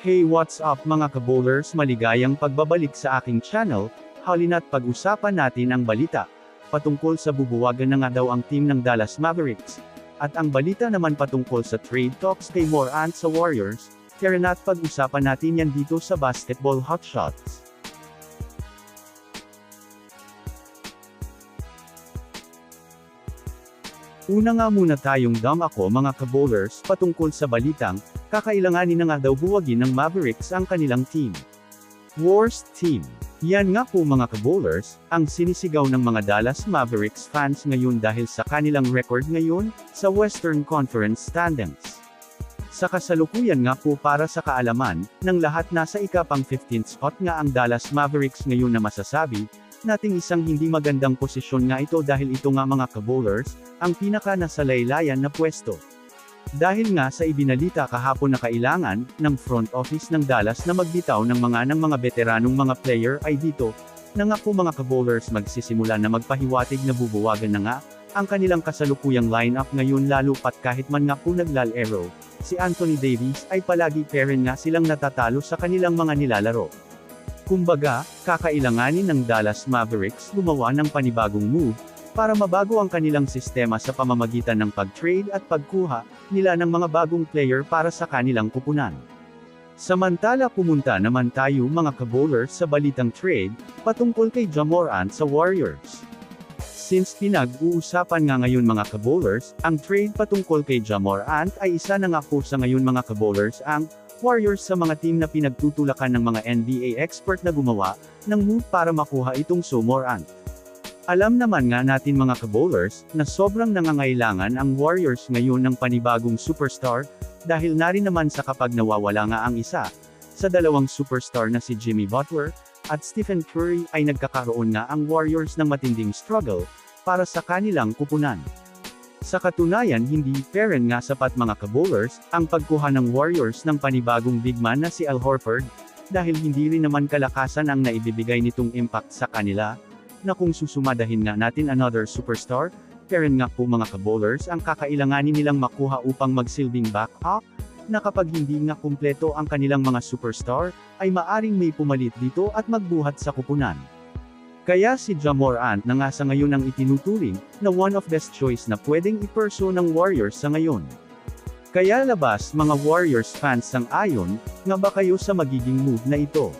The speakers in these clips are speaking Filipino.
Hey what's up mga kabowlers? Maligayang pagbabalik sa aking channel, halina't pag-usapan natin ang balita, patungkol sa bubuwagan na nga daw ang team ng Dallas Mavericks, at ang balita naman patungkol sa trade talks kay Morant sa Warriors, kaya na't pag-usapan natin yan dito sa Basketball Hotshots. Una nga muna tayong dam ako mga kabowlers patungkol sa balitang, kakailanganin na nga daw buwagin ng Mavericks ang kanilang team. Worst team. Yan nga po mga kabowlers, ang sinisigaw ng mga Dallas Mavericks fans ngayon dahil sa kanilang record ngayon, sa Western Conference standings. Sa kasalukuyan nga po para sa kaalaman, ng lahat nasa ikapang 15th spot nga ang Dallas Mavericks ngayon na masasabi, nating isang hindi magandang posisyon nga ito dahil ito nga mga kabowlers, ang pinaka nasa laylayan na pwesto. Dahil nga sa ibinalita kahapon na kailangan, ng front office ng Dallas na magbitaw ng mga ng mga veteranong mga player ay dito, na nga po mga kabowlers magsisimula na magpahiwatig na bubuwagan na nga, ang kanilang kasalukuyang lineup ngayon lalo pat kahit man nga po naglalaro, si Anthony Davis ay palagi pa rin nga silang natatalo sa kanilang mga nilalaro. Kumbaga, kakailanganin ng Dallas Mavericks gumawa ng panibagong move, para mabago ang kanilang sistema sa pamamagitan ng pag-trade at pagkuha nila ng mga bagong player para sa kanilang kupunan. Samantala pumunta naman tayo mga kabowlers sa balitang trade, patungkol kay Jamorant sa Warriors. Since pinag-uusapan nga ngayon mga kabowlers, ang trade patungkol kay Jamorant ay isa na nga po sa ngayon mga kabowlers ang Warriors sa mga team na pinagtutulakan ng mga NBA expert na gumawa ng move para makuha itong Somorant. Alam naman nga natin mga kabowlers, na sobrang nangangailangan ang Warriors ngayon ng panibagong superstar, dahil na rin naman sa kapag nawawala nga ang isa, sa dalawang superstar na si Jimmy Butler, at Stephen Curry ay nagkakaroon nga ang Warriors ng matinding struggle, para sa kanilang kupunan. Sa katunayan hindi peren nga sapat mga kabowlers, ang pagkuha ng Warriors ng panibagong big man na si Al Horford, dahil hindi rin naman kalakasan ang naibibigay nitong impact sa kanila, na kung susumadahin nga natin another superstar, karen nga po mga kabowlers ang kakailanganin nilang makuha upang magsilbing backup, na kapag hindi nga kumpleto ang kanilang mga superstar, ay maaring may pumalit dito at magbuhat sa kupunan. Kaya si Jamorant na nga sa ngayon ang itinuturing, na one of best choice na pwedeng iperso ng Warriors sa ngayon. Kaya labas mga Warriors fans sang ayon, nga ba kayo sa magiging move na ito?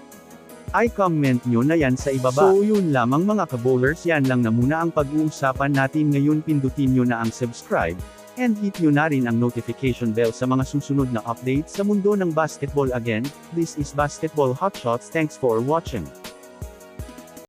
Ay comment nyo na yan sa ibaba. So yun lamang mga kabowlers yan lang na muna ang pag-uusapan natin ngayon pindutin nyo na ang subscribe, and hit nyo na rin ang notification bell sa mga susunod na update sa mundo ng basketball again, this is Basketball Hotshots thanks for watching.